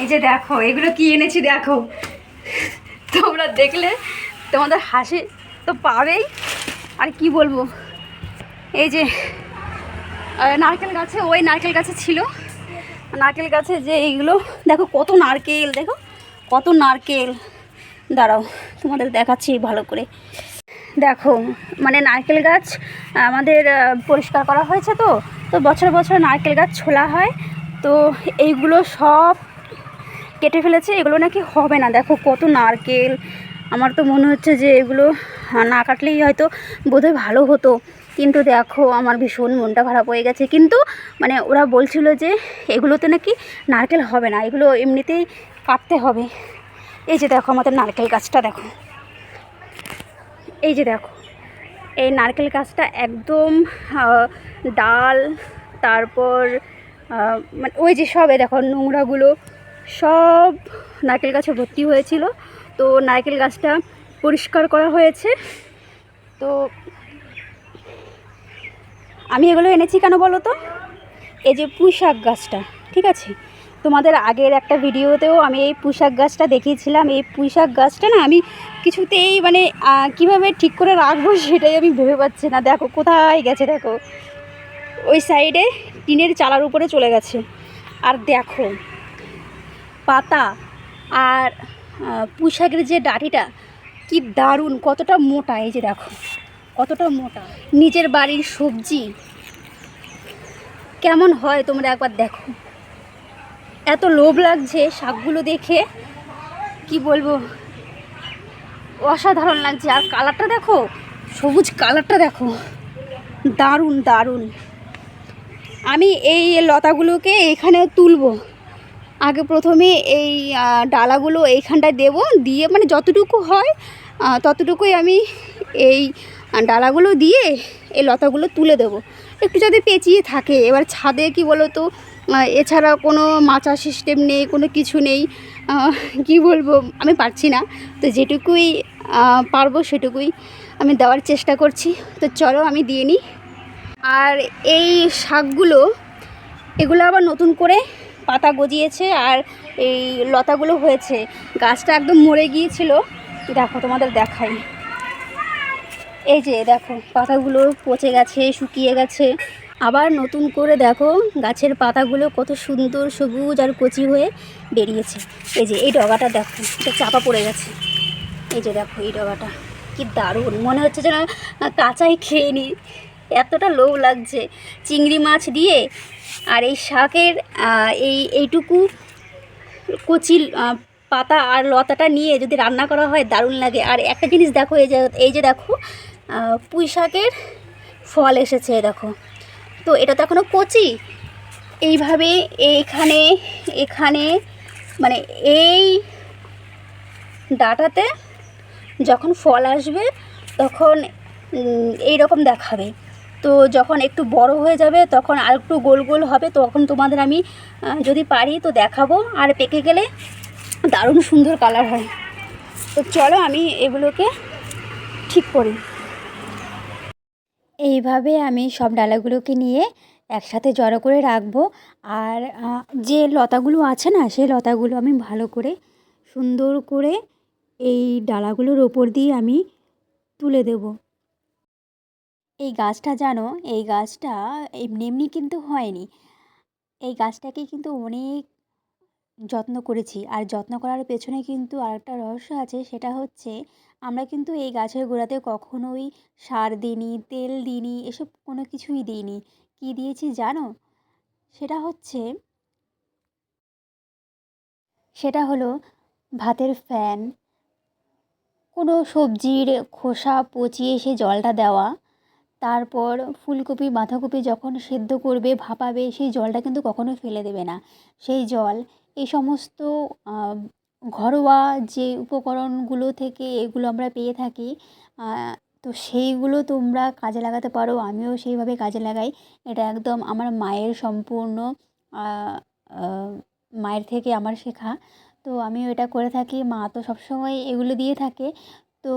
এই যে দেখো, এগুলো কি এনেছি দেখো। তোমরা দেখলে তোমাদের হাসি তো পাবেই। আর কি বলব? এই যে নারকেল গাছে, ওই নারকেল গাছে ছিল। নারকেল গাছে যে এইগুলো, দেখো কত নারকেল, দেখো কত নারকেল। দাঁড়াও, তোমাদের দেখাচ্ছি ভালো করে। দেখো মানে নারকেল গাছ আমাদের পরিষ্কার করা হয়েছে তো। তো বছর বছর নারকেল গাছ ছোলা হয়। তো এইগুলো সব কেটে ফেলেছে, এগুলো নাকি হবে না। দেখো কত নারকেল। আমার তো মনে হচ্ছে যে এগুলো না কাটলেই হয়তো বোধহয় ভালো হতো। কিন্তু দেখো, আমার ভীষণ মনটা খারাপ হয়ে গেছে। কিন্তু মানে ওরা বলছিল যে এগুলোতে নাকি নারকেল হবে না, এগুলো এমনিতেই কাটতে হবে। এই যে দেখো আমাদের নারকেল গাছটা দেখো। এই যে দেখো, এই নারকেল গাছটা একদম ডাল, তারপর মানে ওই যে সবে দেখো নোংরাগুলো। সব নারকেল গাছে ভর্তি হয়েছিল। তো নারকেল গাছটা পরিষ্কার করা হয়েছে। তো আমি এগুলো এনেছি কেন বলো তো? এই যে পুঁই শাক গাছটা, ঠিক আছে? তোমাদের আগের একটা ভিডিওতেও আমি এই পুঁই শাক গাছটা দেখিয়েছিলাম। এই পুঁই শাক গাছটা না আমি কিছুতেই মানে কীভাবে ঠিক করে রাখব সেটাই আমি ভেবে পাচ্ছি না। দেখো, কোথায় গেছে দেখো? ওই সাইডে টিনের চালার উপরে চলে গেছে। আর দেখো পাতা আর আহ, যে ডাঁটিটা কি দারুণ কতটা মোটা এই যে দেখো কতটা মোটা। নিজের বাড়ির সবজি কেমন হয় তোমরা একবার দেখো। এত লোভ লাগছে শাকগুলো দেখে কি বলব অসাধারণ লাগছে। আর কালারটা দেখো সবুজ কালারটা দেখো দারুণ দারুণ। আমি এই লতাগুলোকে এখানে তুলবো। আগে প্রথমে এই ডালাগুলো এইখানটায় দেবো। দিয়ে মানে যতটুকু হয় ততটুকুই আমি এই ডালাগুলো দিয়ে এই লতাগুলো তুলে দেবো। একটু যদি পেঁচিয়ে থাকে, এবার ছাদে কি বলো তো এছাড়া কোনো মাচা সিস্টেম নেই, কোনো কিছু নেই কি বলব, আমি পারছি না। তো যেটুকুই পারব সেটুকুই আমি দেওয়ার চেষ্টা করছি। তো চলো আমি দিয়ে নিই। আর এই শাকগুলো, এগুলো আবার নতুন করে পাতা গজিয়েছে আর এই লতাগুলো হয়েছে। গাছটা একদম মরে গিয়েছিল। দেখো, তোমাদের দেখাই। এই যে, দেখো, পাতাগুলো পচে গেছে, শুকিয়ে গেছে। আবার নতুন করে দেখো, গাছের পাতাগুলো কত সুন্দর সবুজ আর কচি হয়ে বেরিয়েছে। এই যে, এই ডগাটা দেখো চাপা পড়ে গেছে। এই যে, দেখো, এই ডগাটা। কি দারুণ। মনে হচ্ছে যেন কাঁচাই খেয়ে নিই এতটা লোভ লাগছে চিংড়ি মাছ দিয়ে আর এই শাকের এই, এইটুকু কচি পাতা আর লতাটা নিয়ে যদি রান্না করা হয় দারুণ লাগে। আর একটা জিনিস দেখো, এই যে এই যে দেখো পুঁই শাকের ফল এসেছে দেখো। তো এটা তো এখনও কচি। এইভাবে এইখানে এখানে মানে এই ডাটাতে যখন ফল আসবে, তখন এই রকম দেখাবে। তো যখন একটু বড় হয়ে যাবে তখন আর একটু গোল গোল হবে, তখন তোমাদের আমি যদি পারি তো দেখাবো। আর পেকে গেলে দারুণ সুন্দর কালার হয়। তো চলো আমি এগুলোকে ঠিক করি। এইভাবে আমি সব ডালাগুলোকে নিয়ে একসাথে জড়ো করে রাখব। আর যে লতাগুলো আছে না, সেই লতাগুলো আমি ভালো করে সুন্দর করে এই ডালাগুলোর ওপর দিয়ে আমি তুলে দেব। এই গাছটা জানো, এই গাছটা এমনি এমনি কিন্তু হয়নি। এই গাছটাকে কিন্তু অনেক যত্ন করেছি। আর যত্ন করার পেছনে কিন্তু আরেকটা রহস্য আছে, সেটা হচ্ছে আমরা কিন্তু এই গাছের গোড়াতে কখনোই সার দিইনি, তেল দিইনি, এসব কোনো কিছুই দিইনি। কী দিয়েছি জানো? সেটা হচ্ছে, সেটা হলো ভাতের ফ্যান, কোনো সবজির খোসা পচিয়ে সে জলটা দেওয়া তারপর ফুলকপি, বাঁধাকপি যখন সেদ্ধ করবে, ভাপাবে, সেই জলটা কিন্তু কখনো ফেলে দেবে না। সেই জল, এই সমস্ত ঘরোয়া যে উপকরণগুলো থেকে এগুলো আমরা পেয়ে থাকি তো সেইগুলো তোমরা কাজে লাগাতে পারো। আমিও সেইভাবে কাজে লাগাই। এটা একদম আমার মায়ের সম্পূর্ণ মায়ের থেকে আমার শেখা। তো আমিও এটা করে থাকি। মা তো সবসময় এগুলো দিয়ে থাকে। তো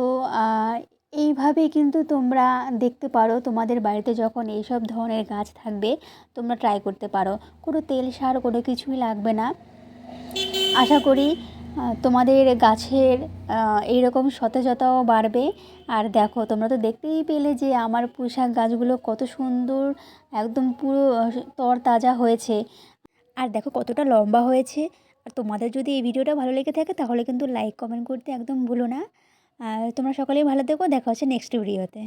এইভাবে কিন্তু তোমরা দেখতে পারো তোমাদের বাড়িতে যখন এইসব ধরনের গাছ থাকবে, তোমরা ট্রাই করতে পারো। কোনো তেল সার, কোনো কিছুই লাগবে না। আশা করি তোমাদের গাছের এইরকম সতেজতাও বাড়বে। আর দেখো, তোমরা তো দেখতেই পেলে যে আমার পুঁইশাক গাছগুলো কত সুন্দর, একদম পুরো তর তাজা হয়েছে। আর দেখো কতটা লম্বা হয়েছে। আর তোমাদের যদি এই ভিডিওটা ভালো লেগে থাকে, তাহলে কিন্তু লাইক কমেন্ট করতে একদম ভুলো না। আর তোমরা সকলেই ভালো থেকো দেখা হচ্ছে নেক্সট ভিডিওতে